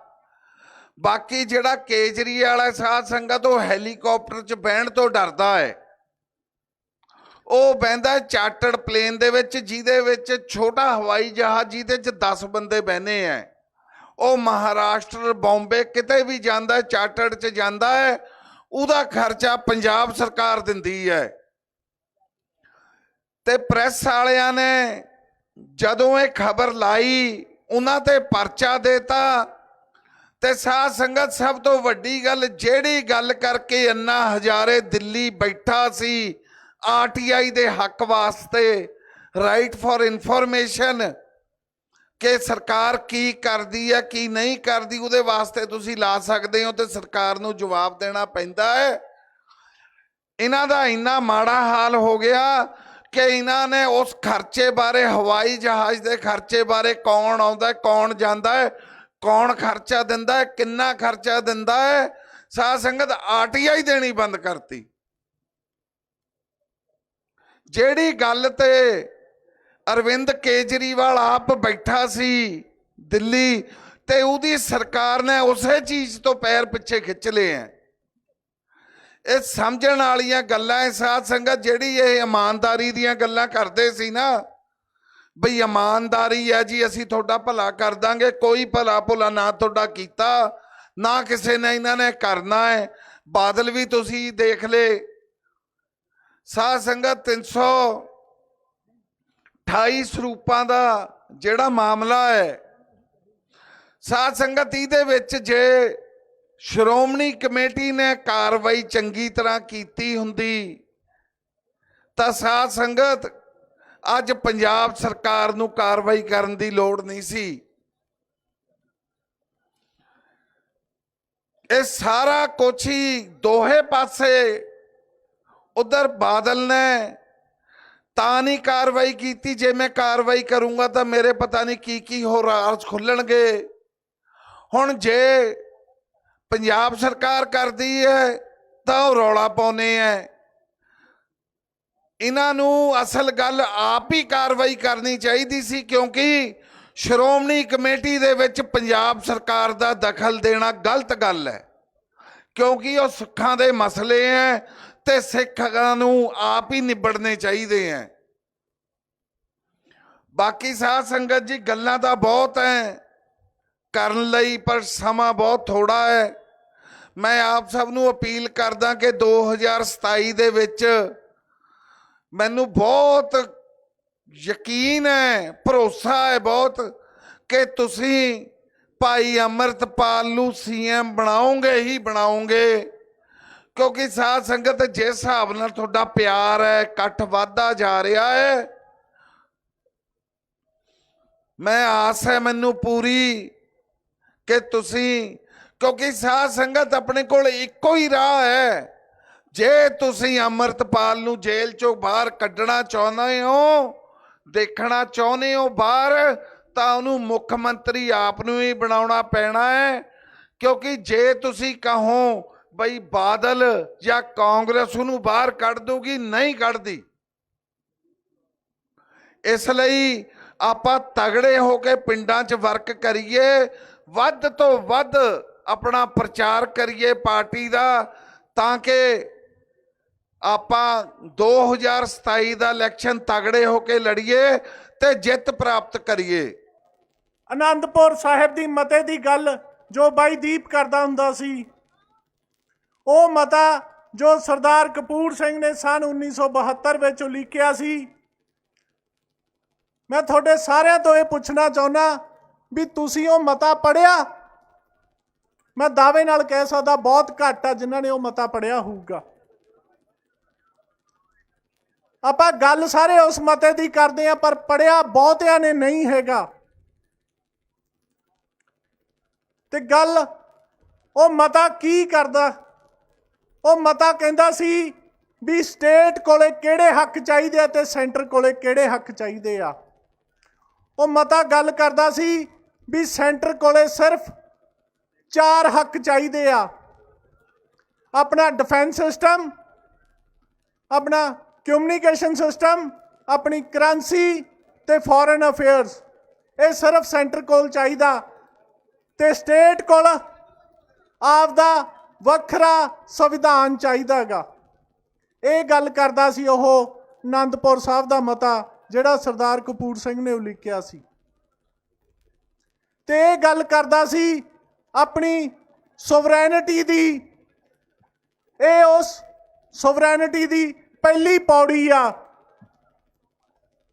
B: ਬਾਕੀ ਜਿਹੜਾ ਕੇਜਰੀਵਾਲ ਹੈ, ਸਾਧ ਸੰਗਤ, ਉਹ ਹੈਲੀਕਾਪਟਰ 'ਚ ਬਹਿਣ ਤੋਂ ਡਰਦਾ ਹੈ। ਉਹ ਬਹਿੰਦਾ ਚਾਰਟਰਡ ਪਲੇਨ ਦੇ ਵਿੱਚ, ਜਿਹਦੇ ਵਿੱਚ ਛੋਟਾ ਹਵਾਈ ਜਹਾਜ਼, ਜਿਹਦੇ 'ਚ 10 ਬੰਦੇ ਬਹਿਨੇ ਆ। ਉਹ ਮਹਾਰਾਸ਼ਟਰ, ਬੰਬੇ, ਕਿਤੇ ਵੀ ਜਾਂਦਾ ਚਾਰਟਰਡ 'ਚ ਜਾਂਦਾ ਹੈ, ਉਹਦਾ ਖਰਚਾ ਪੰਜਾਬ ਸਰਕਾਰ ਦਿੰਦੀ ਹੈ। ਤੇ ਪ੍ਰੈਸ ਵਾਲਿਆਂ ਨੇ ਜਦੋਂ ਇਹ ਖਬਰ ਲਾਈ, ਉਹਨਾਂ ਤੇ ਪਰਚਾ ਦੇਤਾ। ਤੇ ਸਾਧ ਸੰਗਤ ਸਭ ਤੋਂ ਵੱਡੀ ਗੱਲ, ਜਿਹੜੀ ਗੱਲ ਕਰਕੇ ਅੰਨਾ ਹਜ਼ਾਰੇ ਦਿੱਲੀ ਬੈਠਾ ਸੀ ਆਰਟੀਆਈ ਦੇ ਹੱਕ ਵਾਸਤੇ ਰਾਈਟ ਫਾਰ ਇਨਫੋਰਮੇਸ਼ਨ ਕਿ ਸਰਕਾਰ ਕੀ ਕਰਦੀ ਹੈ, ਕੀ ਨਹੀਂ ਕਰਦੀ, ਉਹਦੇ ਵਾਸਤੇ ਤੁਸੀਂ ਲਾ ਸਕਦੇ ਹੋ ਤੇ ਸਰਕਾਰ ਨੂੰ ਜਵਾਬ ਦੇਣਾ ਪੈਂਦਾ ਹੈ। ਇਹਨਾਂ ਦਾ ਇੰਨਾ ਮਾੜਾ ਹਾਲ ਹੋ ਗਿਆ ਕਿ ਇਹਨਾਂ ਨੇ ਉਸ ਖਰਚੇ ਬਾਰੇ, ਹਵਾਈ ਜਹਾਜ਼ ਦੇ ਖਰਚੇ ਬਾਰੇ ਕੌਣ ਆਉਂਦਾ ਕੌਣ ਜਾਂਦਾ ਹੈ, ਕੌਣ ਖਰਚਾ ਦਿੰਦਾ ਹੈ, ਕਿੰਨਾ ਖਰਚਾ ਦਿੰਦਾ ਹੈ, ਸਾਧ ਸੰਗਤ ਆਰਟੀਆਈ ਦੇਣੀ ਬੰਦ ਕਰਤੀ। ਜਿਹੜੀ ਗੱਲ ਤੇ ਅਰਵਿੰਦ ਕੇਜਰੀਵਾਲ ਆਪ ਬੈਠਾ ਸੀ ਦਿੱਲੀ, ਤੇ ਉਹਦੀ ਸਰਕਾਰ ਨੇ ਉਸੇ ਚੀਜ਼ ਤੋਂ ਪੈਰ ਪਿੱਛੇ ਖਿੱਚ ਲਏ ਆ ਇਹ ਸਮਝਣ ਵਾਲੀਆਂ ਗੱਲਾਂ ਐ ਸਾਧ ਸੰਗਤ ਜਿਹੜੀ ਇਹ ਇਮਾਨਦਾਰੀ ਦੀਆਂ ਗੱਲਾਂ ਕਰਦੇ ਸੀ ਨਾ, ਬਈ ਇਮਾਨਦਾਰੀ ਹੈ ਜੀ, ਅਸੀਂ ਤੁਹਾਡਾ ਭਲਾ ਕਰ ਦਾਂਗੇ, ਕੋਈ ਭਲਾ ਭੁਲਾ ਨਾ ਤੁਹਾਡਾ ਕੀਤਾ, ਨਾ ਕਿਸੇ ਨੇ ਇਹਨਾਂ ਨੇ ਕਰਨਾ ਹੈ, ਬਾਦਲ ਵੀ ਤੁਸੀਂ ਦੇਖ ਲੇ ਸਾਧ ਸੰਗਤ 328 ਸਰੂਪਾਂ ਦਾ ਜਿਹੜਾ ਮਾਮਲਾ ਹੈ, ਸਾਧ ਸੰਗਤ ਇਹਦੇ ਵਿੱਚ ਜੇ ਸ਼੍ਰੋਮਣੀ ਕਮੇਟੀ ਨੇ ਕਾਰਵਾਈ ਚੰਗੀ ਤਰ੍ਹਾਂ ਕੀਤੀ ਹੁੰਦੀ। ਤਾਂ ਸਾਧ ਸੰਗਤ, ਅੱਜ ਪੰਜਾਬ ਸਰਕਾਰ ਨੂੰ ਕਾਰਵਾਈ ਕਰਨ ਦੀ ਲੋੜ ਨਹੀਂ ਸੀ। ਇਹ ਸਾਰਾ ਕੁਛ ਹੀ ਦੋਹੇ ਪਾਸੇ ਉਧਰ ਬਾਦਲ ਨੇ ਤਾਂ ਨਹੀਂ ਕਾਰਵਾਈ ਕੀਤੀ। ਜੇ ਮੈਂ ਕਾਰਵਾਈ ਕਰੂੰਗਾ ਤਾਂ ਮੇਰੇ ਪਤਾ ਨਹੀਂ ਕੀ ਕੀ ਹੋਰ ਆਰਜ ਖੁੱਲਣਗੇ। ਹੁਣ ਜੇ ਪੰਜਾਬ ਸਰਕਾਰ ਕਰਦੀ ਹੈ, ਤਾਂ ਉਹ ਰੌਲਾ ਪਾਉਨੇ ਹੈ। ਇਹਨਾਂ ਨੂੰ ਅਸਲ ਗੱਲ ਆਪ ਹੀ ਕਾਰਵਾਈ ਕਰਨੀ ਚਾਹੀਦੀ ਸੀ, ਕਿਉਂਕਿ ਸ਼੍ਰੋਮਣੀ ਕਮੇਟੀ ਦੇ ਵਿੱਚ ਪੰਜਾਬ ਸਰਕਾਰ ਦਾ ਦਖਲ ਦੇਣਾ ਗਲਤ ਗੱਲ ਹੈ। ਕਿਉਂਕਿ ਉਹ ਸਿੱਖਾਂ ਦੇ ਮਸਲੇ ਹੈ ਤੇ ਸਿੱਖਾਂ ਨੂੰ ਆਪ ਹੀ ਨਿਬੜਨੇ ਚਾਹੀਦੇ ਹੈ। ਬਾਕੀ ਸਾਧ ਸੰਗਤ ਜੀ, ਗੱਲਾਂ ਤਾਂ ਬਹੁਤ ਹੈ। ਕਰਨ ਲਈ ਪਰ ਸਮਾਂ ਬਹੁਤ ਥੋੜਾ ਹੈ। ਮੈਂ ਆਪ ਸਭ ਨੂੰ ਅਪੀਲ ਕਰਦਾ ਕਿ 2027 ਦੇ ਵਿੱਚ ਮੈਨੂੰ ਬਹੁਤ ਯਕੀਨ ਹੈ, ਭਰੋਸਾ ਹੈ ਬਹੁਤ ਕਿ ਤੁਸੀਂ ਭਾਈ ਅਮਰਤਪਾਲ ਨੂੰ ਸੀਐਮ ਬਣਾਓਗੇ ਹੀ ਬਣਾਓਗੇ। ਕਿਉਂਕਿ ਸਾਧ ਸੰਗਤ ਜਿਸ ਹਿਸਾਬ ਨਾਲ ਤੁਹਾਡਾ ਪਿਆਰ ਹੈ, ਇਕੱਠ ਵਧਦਾ ਜਾ ਰਿਹਾ ਹੈ, ਮੈਂ ਆਸ ਹੈ ਮੈਨੂੰ ਪੂਰੀ ਕਿ ਤੁਸੀਂ ਕਿਉਂਕਿ ਸਾਧ ਸੰਗਤ ਆਪਣੇ ਕੋਲ ਇੱਕੋ ਹੀ ਰਾਹ ਹੈ। ਜੇ ਤੁਸੀਂ ਅਮਰਤਪਾਲ ਨੂੰ ਜੇਲ੍ਹ ਚੋਂ ਬਾਹਰ ਕੱਢਣਾ ਚਾਹੁੰਦੇ ਹੋ, ਦੇਖਣਾ ਚਾਹੁੰਦੇ ਹੋ ਬਾਹਰ, ਤਾਂ ਉਹਨੂੰ ਮੁੱਖ ਮੰਤਰੀ ਆਪ ਨੂੰ ਹੀ ਬਣਾਉਣਾ ਪੈਣਾ ਹੈ। ਕਿਉਂਕਿ ਜੇ ਤੁਸੀਂ ਕਹੋ ਬਈ ਬਾਦਲ ਜਾਂ ਕਾਂਗਰਸ ਉਹਨੂੰ ਬਾਹਰ ਕੱਢ ਦੂਗੀ ਨਹੀਂ ਕੱਢਦੀ। ਇਸ ਲਈ ਆਪਾਂ ਤਗੜੇ ਹੋ ਕੇ ਪਿੰਡਾਂ 'ਚ ਵਰਕ ਕਰੀਏ। ਵੱਧ ਤੋਂ ਵੱਧ ਆਪਣਾ ਪ੍ਰਚਾਰ ਕਰੀਏ ਪਾਰਟੀ ਦਾ, ਤਾਂ ਕਿ ਆਪਾਂ 2027 ਦਾ ਇਲੈਕਸ਼ਨ ਤਗੜੇ ਹੋ ਕੇ ਲੜੀਏ ਤੇ ਜਿੱਤ ਪ੍ਰਾਪਤ ਕਰੀਏ।
C: ਆਨੰਦਪੁਰ ਸਾਹਿਬ ਦੀ ਮਤੇ ਦੀ ਗੱਲ ਜੋ ਬਾਈ ਦੀਪ ਕਰਦਾ ਹੁੰਦਾ ਸੀ, ਉਹ ਮਤਾ ਜੋ ਸਰਦਾਰ ਕਪੂਰ ਸਿੰਘ ਨੇ ਸਨ 1972 ਵਿੱਚ ਉਲੀਕਿਆ ਸੀ। ਮੈਂ ਤੁਹਾਡੇ ਸਾਰਿਆਂ ਤੋਂ ਇਹ ਪੁੱਛਣਾ ਚਾਹੁੰਦਾ ਵੀ ਤੁਸੀਂ ਉਹ ਮਤਾ ਪੜਿਆ ਮੈਂ ਦਾਅਵੇ ਨਾਲ ਕਹਿ ਸਕਦਾ ਬਹੁਤ ਘੱਟ ਆ ਜਿਨ੍ਹਾਂ ਨੇ ਉਹ ਮਤਾ ਪੜਿਆ ਹੋਊਗਾ। ਆਪਾਂ ਗੱਲ ਸਾਰੇ ਉਸ ਮਤੇ ਦੀ ਕਰਦੇ ਆ ਪਰ ਪੜਿਆ ਬਹੁਤਿਆਂ ਨੇ ਨਹੀਂ ਹੈਗਾ। ਤੇ ਗੱਲ, ਉਹ ਮਤਾ ਕੀ ਕਰਦਾ? ਉਹ ਮਤਾ ਕਹਿੰਦਾ ਸੀ ਵੀ ਸਟੇਟ ਕੋਲੇ ਕਿਹੜੇ ਹੱਕ ਚਾਹੀਦੇ ਆ ਤੇ ਸੈਂਟਰ ਕੋਲੇ ਕਿਹੜੇ ਹੱਕ ਚਾਹੀਦੇ ਆ। ਉਹ ਮਤਾ ਗੱਲ ਕਰਦਾ ਸੀ ਵੀ ਸੈਂਟਰ ਕੋਲੇ ਸਿਰਫ ਚਾਰ ਹੱਕ ਚਾਹੀਦੇ ਆ। ਆਪਣਾ ਡਿਫੈਂਸ ਸਿਸਟਮ ਆਪਣਾ ਕਮਿਊਨੀਕੇਸ਼ਨ ਸਿਸਟਮ ਆਪਣੀ ਕਰੰਸੀ ਤੇ ਫੋਰਨ ਅਫੇਅਰਸ ਇਹ ਸਿਰਫ ਸੈਂਟਰ ਕੋਲ ਚਾਹੀਦਾ ਤੇ ਸਟੇਟ ਕੋਲ ਆਪਦਾ ਵੱਖਰਾ ਸੰਵਿਧਾਨ ਚਾਹੀਦਾ ਚਾਹੀਦਾਗਾ ਇਹ ਗੱਲ ਕਰਦਾ ਸੀ ਉਹ ਆਨੰਦਪੁਰ ਸਾਹਿਬ ਦਾ ਮਤਾ, ਜਿਹੜਾ ਸਰਦਾਰ ਕਪੂਰ ਸਿੰਘ ਨੇ ਉਲੀਕਿਆ ਸੀ। ਤੇ ਇਹ ਗੱਲ ਕਰਦਾ ਸੀ ਆਪਣੀ ਸੋਵਰੈਨਿਟੀ ਦੀ, ਇਹ ਉਸ ਸੋਵਰੈਨਿਟੀ ਦੀ ਪਹਿਲੀ ਪੌੜੀ ਆ,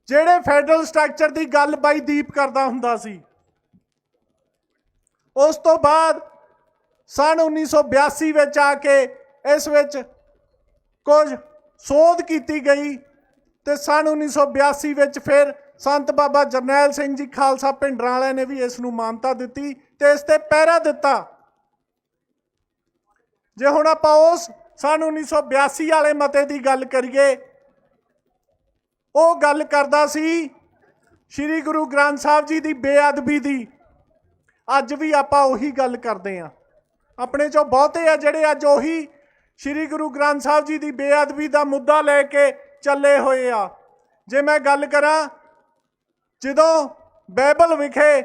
C: ਜਿਹੜੇ ਫੈਡਰਲ ਸਟਰਕਚਰ ਦੀ ਗੱਲ ਬਾਈ ਦੀਪ ਕਰਦਾ ਹੁੰਦਾ ਸੀ। ਉਸ ਤੋਂ ਬਾਅਦ ਸਨ 1982 ਵਿੱਚ ਆ ਕੇ ਇਸ ਵਿੱਚ ਕੁਝ ਸੋਧ ਕੀਤੀ ਗਈ ਤੇ ਸਨ 1982 ਵਿੱਚ ਫਿਰ ਸੰਤ ਬਾਬਾ ਜਰਨੈਲ ਸਿੰਘ ਜੀ ਖਾਲਸਾ ਭਿੰਡਰਾਂ ਵਾਲਿਆਂ ਨੇ ਵੀ ਇਸ ਨੂੰ ਮਾਨਤਾ ਦਿੱਤੀ ਤੇ ਇਸ ਤੇ ਪਹਿਰਾ ਦਿੱਤਾ। ਜੇ ਹੁਣ ਆਪਾਂ ਉਸ ਸਨ 1982 ਵਾਲੇ ਮਤੇ ਦੀ ਗੱਲ ਕਰੀਏ, ਉਹ ਗੱਲ ਕਰਦਾ ਸੀ ਸ੍ਰੀ ਗੁਰੂ ਗ੍ਰੰਥ ਸਾਹਿਬ ਜੀ ਦੀ ਬੇਅਦਬੀ ਦੀ। ਅੱਜ ਵੀ ਆਪਾਂ ਉਹੀ ਗੱਲ ਕਰਦੇ ਆਂ ਆਪਣੇ ਚੋਂ ਬਹੁਤੇ ਆ ਜਿਹੜੇ ਅੱਜ ਉਹੀ ਸ੍ਰੀ ਗੁਰੂ ਗ੍ਰੰਥ ਸਾਹਿਬ ਜੀ ਦੀ ਬੇਅਦਬੀ ਦਾ ਮੁੱਦਾ ਲੈ ਕੇ ਚੱਲੇ ਹੋਏ ਆ। ਜੇ ਮੈਂ ਗੱਲ ਕਰਾਂ, ਜਦੋਂ ਬਾਈਬਲ ਵਿਖੇ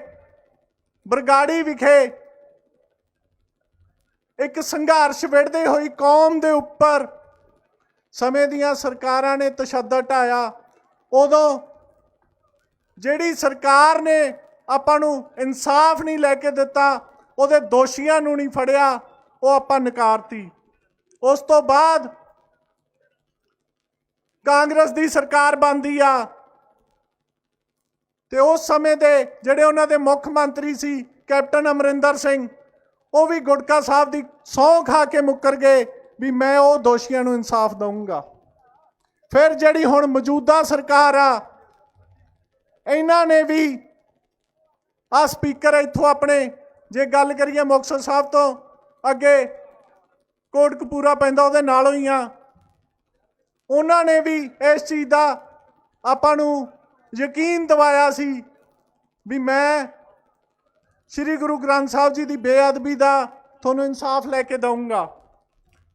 C: ਬਰਗਾੜੀ ਵਿਖੇ ਇੱਕ ਸੰਘਰਸ਼ ਵਿੜਦੇ ਹੋਈ ਕੌਮ ਦੇ ਉੱਪਰ ਸਮੇਂ ਦੀਆਂ ਸਰਕਾਰਾਂ ਨੇ ਤਸ਼ੱਦਦ ਢਾਇਆ। ਉਦੋਂ ਜਿਹੜੀ ਸਰਕਾਰ ਨੇ ਆਪਾਂ ਨੂੰ ਇਨਸਾਫ ਨਹੀਂ ਲੈ ਕੇ ਦਿੱਤਾ, ਉਹਦੇ ਦੋਸ਼ੀਆਂ ਨੂੰ ਨਹੀਂ ਫੜਿਆ, ਉਹ ਆਪਾਂ ਨਕਾਰਤੀ ਉਸ ਤੋਂ ਬਾਅਦ ਕਾਂਗਰਸ ਦੀ ਸਰਕਾਰ ਬਣਦੀ ਆ। ਤੇ ਉਸ ਸਮੇਂ ਦੇ ਜਿਹੜੇ ਉਹਨਾਂ ਦੇ ਮੁੱਖ ਮੰਤਰੀ ਸੀ, ਕੈਪਟਨ ਅਮਰਿੰਦਰ ਸਿੰਘ, ਉਹ ਵੀ ਗੁਟਕਾ ਸਾਹਿਬ ਦੀ ਸਹੁੰ ਖਾ ਕੇ ਮੁੱਕਰ ਗਏ ਵੀ ਮੈਂ ਉਹ ਦੋਸ਼ੀਆਂ ਨੂੰ ਇਨਸਾਫ ਦਊਂਗਾ। ਫਿਰ ਜਿਹੜੀ ਹੁਣ ਮੌਜੂਦਾ ਸਰਕਾਰ ਆ, ਇਹਨਾਂ ਨੇ ਵੀ ਆ ਸਪੀਕਰ ਇੱਥੋਂ ਆਪਣੇ, ਜੇ ਗੱਲ ਕਰੀਏ ਮੁਕਤਸਰ ਸਾਹਿਬ ਤੋਂ, ਅੱਗੇ ਕੋਟਕਪੂਰਾ ਪੈਂਦਾ ਉਹਦੇ ਨਾਲੋਂ ਹੀ ਆ। ਉਹਨਾਂ ਨੇ ਵੀ ਇਸ ਚੀਜ਼ ਦਾ ਆਪਾਂ ਨੂੰ ਯਕੀਨ ਦਿਵਾਇਆ ਸੀ ਵੀ ਮੈਂ ਸ੍ਰੀ ਗੁਰੂ ਗ੍ਰੰਥ ਸਾਹਿਬ ਜੀ ਦੀ ਬੇਅਦਬੀ ਦਾ ਤੁਹਾਨੂੰ ਇਨਸਾਫ ਲੈ ਕੇ ਦਊਂਗਾ।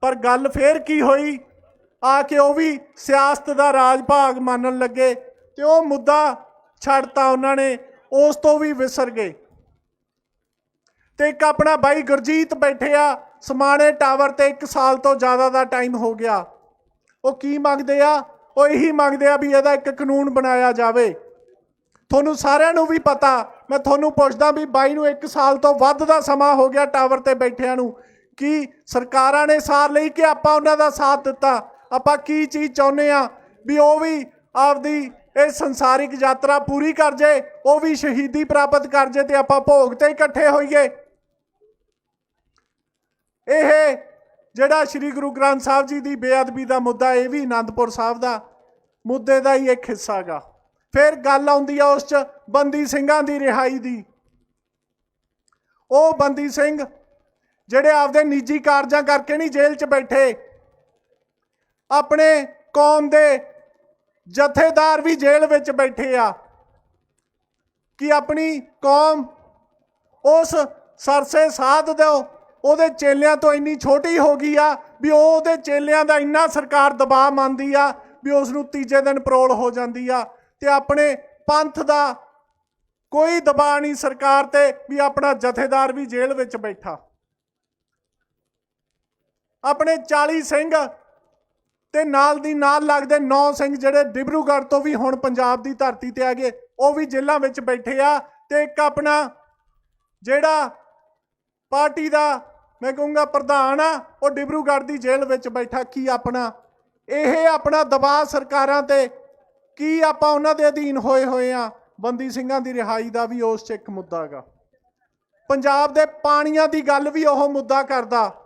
C: ਪਰ ਗੱਲ ਫੇਰ ਕੀ ਹੋਈ? ਆ ਕੇ ਉਹ ਵੀ ਸਿਆਸਤ ਦਾ ਰਾਜ ਭਾਗ ਮੰਨਣ ਲੱਗੇ ਤੇ ਉਹ ਮੁੱਦਾ ਛੱਡਤਾ ਉਹਨਾਂ ਨੇ, ਉਸ ਤੋਂ ਵੀ ਵਿਸਰ ਗਏ। ਤੇ ਇੱਕ ਆਪਣਾ ਬਾਈ ਗੁਰਜੀਤ ਬੈਠੇ ਆ, ਸਮਾਣੇ ਟਾਵਰ ਤੇ 1 ਸਾਲ ਤੋਂ ਜ਼ਿਆਦਾ ਦਾ ਟਾਈਮ ਹੋ ਗਿਆ। ਉਹ ਕੀ ਮੰਗਦੇ ਆ? ਉਹ ਇਹੀ ਮੰਗਦੇ ਆ ਵੀ ਇਹਦਾ ਇੱਕ ਕਾਨੂੰਨ ਬਣਾਇਆ ਜਾਵੇ। ਤੁਹਾਨੂੰ ਸਾਰਿਆਂ ਨੂੰ ਵੀ ਪਤਾ, ਮੈਂ ਤੁਹਾਨੂੰ ਪੁੱਛਦਾ ਵੀ ਬਾਈ ਨੂੰ 1 ਸਾਲ ਤੋਂ ਵੱਧ ਦਾ ਸਮਾਂ ਹੋ ਗਿਆ ਟਾਵਰ ਤੇ ਬੈਠਿਆਂ ਨੂੰ, ਕੀ ਸਰਕਾਰਾਂ ਨੇ ਸਾਰ ਲਈ ਕਿ ਆਪਾਂ ਉਹਨਾਂ ਦਾ ਸਾਥ ਦਿੱਤਾ? ਆਪਾਂ ਕੀ ਚੀਜ਼ ਚਾਹੁੰਦੇ ਆ ਵੀ ਉਹ ਵੀ ਆਪਦੀ ਇਹ ਸੰਸਾਰਿਕ ਯਾਤਰਾ ਪੂਰੀ ਕਰ ਜੇ, ਉਹ ਵੀ ਸ਼ਹੀਦੀ ਪ੍ਰਾਪਤ ਕਰ ਜੇ ਤੇ ਆਪਾਂ ਭੋਗ ਤੇ ਇਕੱਠੇ ਹੋਈਏ? ਇਹ ਜਿਹੜਾ ਸ੍ਰੀ ਗੁਰੂ ਗ੍ਰੰਥ ਸਾਹਿਬ ਜੀ ਦੀ ਬੇਅਦਬੀ ਦਾ ਮੁੱਦਾ, ਇਹ ਵੀ ਆਨੰਦਪੁਰ ਸਾਹਿਬ ਦਾ ਮੁੱਦੇ ਦਾ ਹੀ ਇੱਕ ਹਿੱਸਾ ਗਾ ਫਿਰ ਗੱਲ ਆਉਂਦੀ ਆ ਉਸ ਚ ਬੰਦੀ ਸਿੰਘਾਂ ਦੀ ਰਿਹਾਈ ਦੀ। ਉਹ ਬੰਦੀ ਸਿੰਘ ਜਿਹੜੇ ਆਪਦੇ ਨਿੱਜੀ ਕਾਰਜਾਂ ਕਰਕੇ ਨਹੀਂ ਜੇਲ੍ਹ 'ਚ ਬੈਠੇ, ਆਪਣੇ ਕੌਮ ਦੇ ਜਥੇਦਾਰ ਵੀ ਜੇਲ੍ਹ ਵਿੱਚ ਬੈਠੇ ਆ, ਕਿ ਆਪਣੀ ਕੌਮ ਉਸ ਸਰਸੇ ਸਾਧ ਦਿਓ। ਉਹਦੇ ਚੇਲਿਆਂ ਤੋਂ ਇੰਨੀ ਛੋਟੀ ਹੋ ਗਈ ਆ ਵੀ ਉਹ ਉਹਦੇ ਚੇਲਿਆਂ ਦਾ ਇੰਨਾ ਸਰਕਾਰ ਦਬਾਅ ਮੰਨਦੀ ਆ ਵੀ ਉਸ ਨੂੰ ਤੀਜੇ ਦਿਨ ਪਰੋਲ ਹੋ ਜਾਂਦੀ ਆ ਤੇ ਆਪਣੇ ਪੰਥ ਦਾ ਕੋਈ ਦਬਾਅ ਨਹੀਂ ਸਰਕਾਰ ਤੇ ਵੀ ਆਪਣਾ ਜਥੇਦਾਰ ਵੀ ਜੇਲ੍ਹ ਵਿੱਚ ਬੈਠਾ। ਆਪਣੇ 40 ਸਿੰਘ ਤੇ ਨਾਲ ਦੀ ਨਾਲ ਲੱਗਦੇ 9 ਸਿੰਘ ਜਿਹੜੇ ਡਿਬਰੂਗੜ੍ਹ ਤੋਂ ਵੀ ਹੁਣ ਪੰਜਾਬ ਦੀ ਧਰਤੀ ਤੇ ਆ ਗਏ ਉਹ ਵੀ ਜੇਲ੍ਹਾਂ ਵਿੱਚ ਬੈਠੇ ਆ ਤੇ ਇੱਕ ਆਪਣਾ ਜਿਹੜਾ ਪਾਰਟੀ ਦਾ ਮੈਂ ਕਹੂੰਗਾ ਪ੍ਰਧਾਨ ਆ, ਉਹ ਡਿਬਰੂਗੜ੍ਹ ਦੀ ਜੇਲ੍ਹ ਵਿੱਚ ਬੈਠਾ, ਕੀ ਆਪਣਾ? ਇਹ ਆਪਣਾ ਦਬਾਅ ਸਰਕਾਰਾਂ ਤੇ ਕੀ ਆਪਾਂ ਉਹਨਾਂ ਦੇ ਅਧੀਨ ਹੋਏ ਹੋਏ ਆ? ਬੰਦੀ ਸਿੰਘਾਂ ਦੀ ਰਿਹਾਈ ਦਾ ਵੀ ਉਸ 'ਚ ਇੱਕ ਮੁੱਦਾ ਹੈਗਾ। ਪੰਜਾਬ ਦੇ ਪਾਣੀਆਂ ਦੀ ਗੱਲ ਵੀ ਉਹ ਮੁੱਦਾ ਕਰਦਾ।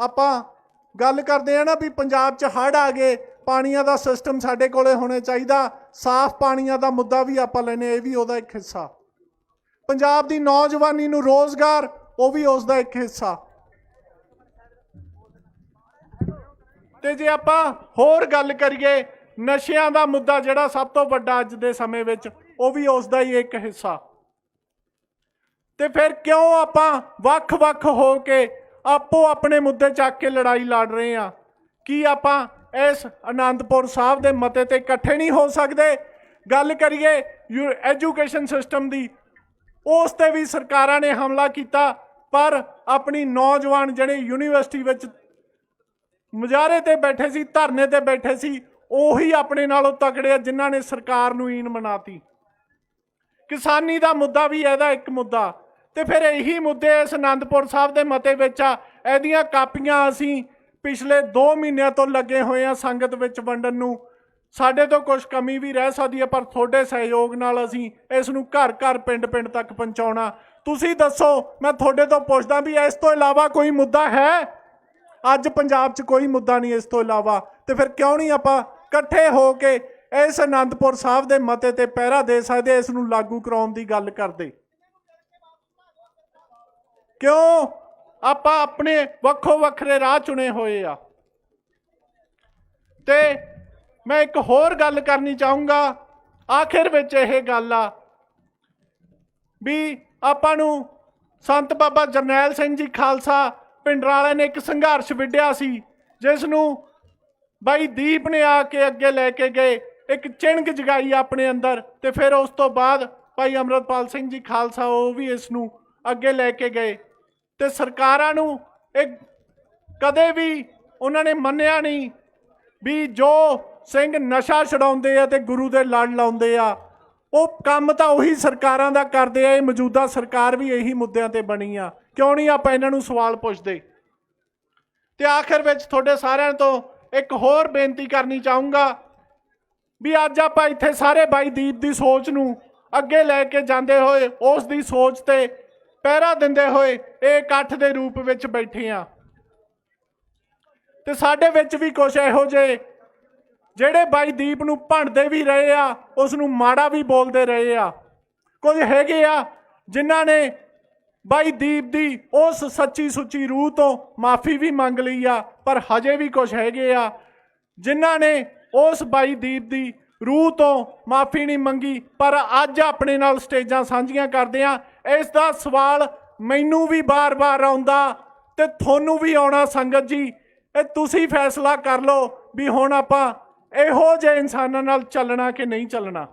C: ਆਪਾਂ ਗੱਲ ਕਰਦੇ ਆ ਨਾ ਵੀ ਪੰਜਾਬ 'ਚ ਹੜ੍ਹ ਆ ਗਏ, ਪਾਣੀਆਂ ਦਾ ਸਿਸਟਮ ਸਾਡੇ ਕੋਲੇ ਹੋਣਾ ਚਾਹੀਦਾ, ਸਾਫ਼ ਪਾਣੀਆਂ ਦਾ ਮੁੱਦਾ ਵੀ ਆਪਾਂ ਲੈਨੇ ਇਹ ਵੀ ਉਹਦਾ ਇੱਕ ਹਿੱਸਾ। ਪੰਜਾਬ ਦੀ ਨੌਜਵਾਨੀ ਨੂੰ ਰੋਜ਼ਗਾਰ ਉਹ ਵੀ ਉਸ ਦਾ ਇੱਕ ਹਿੱਸਾ। ਤੇ ਜੇ ਆਪਾਂ ਹੋਰ ਗੱਲ ਕਰੀਏ, ਨਸ਼ਿਆਂ ਦਾ ਮੁੱਦਾ ਜਿਹੜਾ ਸਭ ਤੋਂ ਵੱਡਾ ਅੱਜ ਦੇ ਸਮੇਂ ਵਿੱਚ, ਉਹ ਵੀ ਉਸ ਦਾ ਹੀ ਇੱਕ ਹਿੱਸਾ। ਤੇ ਫਿਰ ਕਿਉਂ ਆਪਾਂ ਵੱਖ-ਵੱਖ ਹੋ ਕੇ ਆਪੋ ਆਪਣੇ ਮੁੱਦੇ ਚੱਕ ਕੇ ਲੜਾਈ ਲੜ ਰਹੇ ਆ ਕੀ ਆਪਾਂ ਇਸ ਆਨੰਦਪੁਰ ਸਾਹਿਬ ਦੇ ਮਤੇ ਤੇ ਇਕੱਠੇ ਨਹੀਂ ਹੋ ਸਕਦੇ? ਗੱਲ ਕਰੀਏ ਐਜੂਕੇਸ਼ਨ ਸਿਸਟਮ ਦੀ, ਉਸ ਤੇ ਵੀ ਸਰਕਾਰਾਂ ਨੇ ਹਮਲਾ ਕੀਤਾ। ਪਰ ਆਪਣੀ ਨੌਜਵਾਨ ਜਿਹੜੇ ਯੂਨੀਵਰਸਿਟੀ ਵਿੱਚ ਮੁਜ਼ਾਹਰੇ ਤੇ ਬੈਠੇ ਸੀ, ਧਰਨੇ ਤੇ ਬੈਠੇ ਸੀ, ਉਹੀ ਆਪਣੇ ਨਾਲੋਂ ਤਕੜੇ ਆ ਜਿਨ੍ਹਾਂ ਨੇ ਸਰਕਾਰ ਨੂੰ ਈਨ ਮਨਾਤੀ। ਕਿਸਾਨੀ ਦਾ ਮੁੱਦਾ ਵੀ ਇਹਦਾ ਇੱਕ ਮੁੱਦਾ। ਤੇ ਫਿਰ ਇਹੀ ਮੁੱਦੇ ਇਸ ਆਨੰਦਪੁਰ ਸਾਹਿਬ ਦੇ ਮਤੇ ਵਿੱਚ ਆ। ਇਹਦੀਆਂ ਕਾਪੀਆਂ ਅਸੀਂ ਪਿਛਲੇ 2 ਮਹੀਨਿਆਂ ਤੋਂ ਲੱਗੇ ਹੋਏ ਆ ਸੰਗਤ ਵਿੱਚ ਵੰਡਣ ਨੂੰ। ਸਾਡੇ ਤੋਂ ਕੁਝ ਕਮੀ ਵੀ ਰਹਿ ਸਕਦੀ ਹੈ ਪਰ ਤੁਹਾਡੇ ਸਹਿਯੋਗ ਨਾਲ ਅਸੀਂ ਇਸ ਨੂੰ ਘਰ ਘਰ ਪਿੰਡ ਪਿੰਡ ਤੱਕ ਪਹੁੰਚਾਉਣਾ। ਤੁਸੀਂ ਦੱਸੋ, ਮੈਂ ਤੁਹਾਡੇ ਤੋਂ ਪੁੱਛਦਾ ਵੀ ਇਸ ਤੋਂ ਇਲਾਵਾ ਕੋਈ ਮੁੱਦਾ ਹੈ? ਅੱਜ ਪੰਜਾਬ 'ਚ ਕੋਈ ਮੁੱਦਾ ਨਹੀਂ ਇਸ ਤੋਂ ਇਲਾਵਾ, ਤੇ ਫਿਰ ਕਿਉਂ ਨਹੀਂ ਆਪਾਂ ਇਕੱਠੇ ਹੋ ਕੇ ਇਸ ਅਨੰਦਪੁਰ ਸਾਹਿਬ ਦੇ ਮਤੇ ਤੇ ਪਹਿਰਾ ਦੇ ਸਕਦੇ, ਇਸ ਨੂੰ ਲਾਗੂ ਕਰਾਉਣ ਦੀ ਗੱਲ ਕਰਦੇ? ਕਿਉਂ? ਆਪਾਂ ਆਪਣੇ ਵੱਖੋ ਵੱਖਰੇ ਰਾਹ ਚੁਣੇ ਹੋਏ ਆ। ਤੇ ਮੈਂ ਇੱਕ ਹੋਰ ਗੱਲ ਕਰਨੀ ਚਾਹੂੰਗਾ। ਆਖਿਰ ਵਿੱਚ ਇਹ ਗੱਲ ਆ ਵੀ ਆਪਾਂ ਨੂੰ ਸੰਤ ਬਾਬਾ ਜਰਨੈਲ ਸਿੰਘ ਜੀ ਖਾਲਸਾ ਪਿੰਡਰਾਲੇ ਨੇ ਇੱਕ ਸੰਘਰਸ਼ ਵਿੱਢਿਆ ਸੀ, ਜਿਸ ਨੂੰ ਬਾਈ ਦੀਪ ਨੇ ਆ ਕੇ ਅੱਗੇ ਲੈ ਕੇ ਗਏ, ਇੱਕ ਚਿਣਗ ਜਗਾਈ ਆਪਣੇ ਅੰਦਰ ਤੇ ਫਿਰ ਉਸ ਤੋਂ ਬਾਅਦ ਭਾਈ ਅਮਰਤਪਾਲ ਸਿੰਘ ਜੀ ਖਾਲਸਾ ਉਹ ਵੀ ਇਸ ਨੂੰ ਅੱਗੇ ਲੈ ਕੇ ਗਏ ਤੇ ਸਰਕਾਰਾਂ ਨੂੰ ਇਹ ਕਦੇ ਵੀ ਉਹਨਾਂ ਨੇ ਮੰਨਿਆ ਨਹੀਂ ਵੀ ਜੋ ਸਿੰਘ ਨਸ਼ਾ ਛਡਾਉਂਦੇ ਆ ਤੇ ਗੁਰੂ ਦੇ ਲੜ ਲਾਉਂਦੇ ਆ ਉਹ ਕੰਮ ਤਾਂ ਉਹੀ ਸਰਕਾਰਾਂ ਦਾ ਕਰਦੇ ਆ, ਇਹ ਮੌਜੂਦਾ ਸਰਕਾਰ ਵੀ ਇਹੀ ਮੁੱਦਿਆਂ ਤੇ ਬਣੀ ਆ। ਕਿਉਂ ਨਹੀਂ ਆਪਾਂ ਇਹਨਾਂ ਨੂੰ ਸਵਾਲ ਪੁੱਛਦੇ? ਤੇ ਆਖਿਰ ਵਿੱਚ ਤੁਹਾਡੇ ਸਾਰਿਆਂ ਤੋਂ ਇੱਕ ਹੋਰ ਬੇਨਤੀ ਕਰਨੀ ਚਾਹੂੰਗਾ ਵੀ ਅੱਜ ਆਪਾਂ ਇੱਥੇ ਸਾਰੇ ਬਾਈ ਦੀਪ ਦੀ ਸੋਚ ਨੂੰ ਅੱਗੇ ਲੈ ਕੇ ਜਾਂਦੇ ਹੋਏ, ਉਸ ਦੀ ਸੋਚ ਤੇ ਪਹਿਰਾ ਦਿੰਦੇ ਹੋਏ ਇਹ ਇਕੱਠ ਦੇ ਰੂਪ ਵਿੱਚ ਬੈਠੇ ਆ। ਤੇ ਸਾਡੇ ਵਿੱਚ ਵੀ ਕੁਝ ਇਹੋ ਜਿਹੇ ਜਿਹੜੇ ਬਾਈ ਦੀਪ ਨੂੰ ਭੰਡਦੇ ਵੀ ਰਹੇ ਆ ਉਸ ਨੂੰ ਮਾੜਾ ਵੀ ਬੋਲਦੇ ਰਹੇ ਆ। ਕੁਝ ਹੈਗੇ ਆ ਜਿਨ੍ਹਾਂ ਨੇ ਬਾਈ ਦੀਪ ਦੀ ਉਸ ਸੱਚੀ ਸੁੱਚੀ ਰੂਹ ਤੋਂ ਮਾਫੀ ਵੀ ਮੰਗ ਲਈ ਆ, ਪਰ ਹਜੇ ਵੀ ਕੁਝ ਹੈਗੇ ਆ, ਜਿਨ੍ਹਾਂ ਨੇ ਉਸ ਬਾਈ ਦੀਪ ਦੀ ਰੂਹ ਤੋਂ ਮਾਫੀ ਨਹੀਂ ਮੰਗੀ, ਪਰ ਅੱਜ ਆਪਣੇ ਨਾਲ ਸਟੇਜਾਂ ਸਾਂਝੀਆਂ ਕਰਦੇ ਆ। ਇਸ ਦਾ ਸਵਾਲ ਮੈਨੂੰ ਵੀ ਬਾਰ-ਬਾਰ ਆਉਂਦਾ ਤੇ ਤੁਹਾਨੂੰ ਵੀ ਆਉਣਾ ਸੰਗਤ ਜੀ। ਇਹ ਤੁਸੀਂ ਫੈਸਲਾ ਕਰ ਲਓ ਵੀ ਹੁਣ ਆਪਾਂ ਇਹੋ ਜਿਹੇ ਇਨਸਾਨਾਂ ਨਾਲ ਚੱਲਣਾ ਕਿ ਨਹੀਂ ਚੱਲਣਾ?